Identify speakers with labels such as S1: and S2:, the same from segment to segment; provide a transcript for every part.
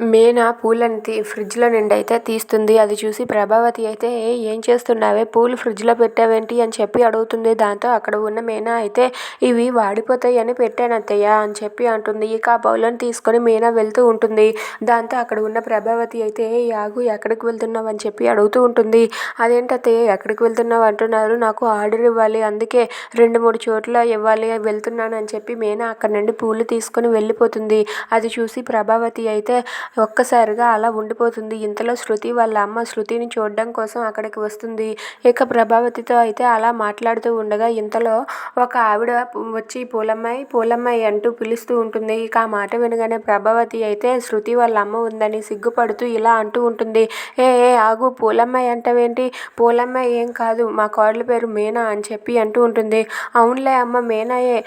S1: మీనా పూలని తీ ఫ్రిడ్జ్లో నుండి అయితే తీస్తుంది. అది చూసి ప్రభావతి అయితే ఏం చేస్తున్నావే? పూలు ఫ్రిడ్జ్లో పెట్టావేంటి? అని చెప్పి అడుగుతుంది. దాంతో అక్కడ ఉన్న మీనా అయితే ఇవి వాడిపోతాయి అని పెట్టాను అత్తయ్య అని చెప్పి అంటుంది. ఇక ఆ బౌలను తీసుకొని మీనా వెళ్తూ ఉంటుంది. దాంతో అక్కడ ఉన్న ప్రభావతి అయితే యాగు ఎక్కడికి వెళ్తున్నావు? అని చెప్పి అడుగుతూ ఉంటుంది. అదేంటత్తయ్య ఎక్కడికి వెళ్తున్నావు? అంటున్నారు. నాకు ఆర్డర్ ఇవ్వాలి. అందుకే రెండు మూడు చోట్ల ఇవ్వాలి వెళ్తున్నాను అని చెప్పి మీనా అక్కడ నుండి పూలు తీసుకొని వెళ్ళిపోతుంది. అది చూసి ప్రభావతి అయితే ఒక్కసారిగా అలా ఉండిపోతుంది. ఇంతలో శృతి వాళ్ళ అమ్మ శృతిని చూడడం కోసం అక్కడికి వస్తుంది. ఇక ప్రభావతితో అయితే అలా మాట్లాడుతూ ఉండగా ఇంతలో ఒక ఆవిడ వచ్చి పూలమ్మాయి పూలమ్మాయి అంటూ పిలుస్తూ ఉంటుంది. ఇక ఆ మాట వినగానే ప్రభావతి అయితే శృతి వాళ్ళ అమ్మ ఉందని సిగ్గుపడుతూ ఇలా అంటూ ఉంటుంది. ఏ ఏ ఆగు పూలమ్మాయి అంటావేంటి? పూలమ్మాయి ఏం కాదు మా కోడల పేరు మీనా అని చెప్పి అంటూ ఉంటుంది. అవునులే అమ్మ మీనాయే.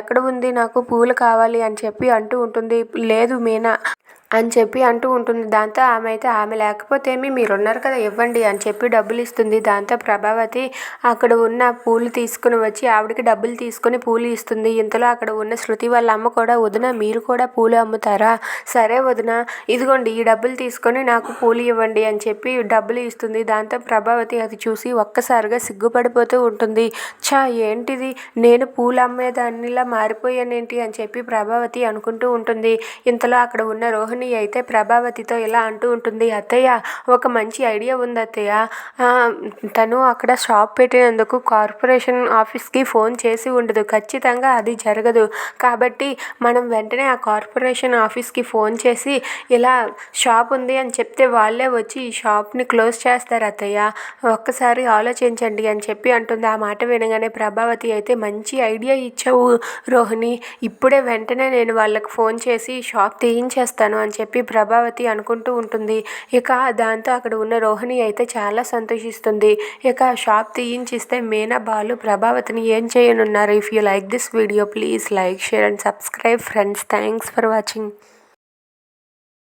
S1: ఎక్కడ ఉంది నాకు పూలు కావాలి అని చెప్పి అంటూ ఉంటుంది. లేదు మీనా. అని చెప్పి అంటూ ఉంటుంది. దాంతో ఆమె అయితే ఆమె లేకపోతే ఏమి? మీరున్నారు కదా ఇవ్వండి అని చెప్పి డబ్బులు ఇస్తుంది. దాంతో ప్రభావతి అక్కడ ఉన్న పూలు తీసుకుని వచ్చి ఆవిడకి డబ్బులు తీసుకొని పూలు ఇస్తుంది. ఇంతలో అక్కడ ఉన్న శృతి వాళ్ళ అమ్మ కూడా వదిన మీరు కూడా పూలు అమ్ముతారా? సరే వదిన ఇదిగోండి ఈ డబ్బులు తీసుకొని నాకు పూలు ఇవ్వండి అని చెప్పి డబ్బులు ఇస్తుంది. దాంతో ప్రభావతి అది చూసి ఒక్కసారిగా సిగ్గుపడిపోతూ ఉంటుంది. చా ఏంటిది? నేను పూలు అమ్మేదాన్నిలా మారిపోయానేంటి? అని చెప్పి ప్రభావతి అనుకుంటూ ఉంటుంది. ఇంతలో అక్కడ ఉన్న రోహిణి రోహిణి అయితే ప్రభావతితో ఇలా అంటూ ఉంటుంది అత్తయ్య ఒక మంచి ఐడియా ఉంది అత్తయ్య. తను అక్కడ షాప్ పెట్టినందుకు కార్పొరేషన్ ఆఫీస్కి ఫోన్ చేసి ఉండదు. ఖచ్చితంగా అది జరగదు. కాబట్టి మనం వెంటనే ఆ కార్పొరేషన్ ఆఫీస్కి ఫోన్ చేసి ఇలా షాప్ ఉంది అని చెప్తే వాళ్ళే వచ్చి ఈ షాప్ని క్లోజ్ చేస్తారు అత్తయ్య. ఒక్కసారి ఆలోచించండి అని చెప్పి అంటుంది. ఆ మాట వినగానే ప్రభావతి అయితే మంచి ఐడియా ఇచ్చావు రోహిణి. ఇప్పుడే వెంటనే నేను వాళ్ళకి ఫోన్ చేసి షాప్ తీయించేస్తాను అని చెప్పి ప్రభావతి అనుకుంటూ ఉంటుంది. ఇక దాంతో అక్కడ ఉన్న రోహిణి అయితే చాలా సంతోషిస్తుంది. ఇక షాప్ తీయించిస్తే మీనా బాలు ప్రభావతిని ఏం చేయనున్నారు? If you like this video please like share and subscribe friends thanks for watching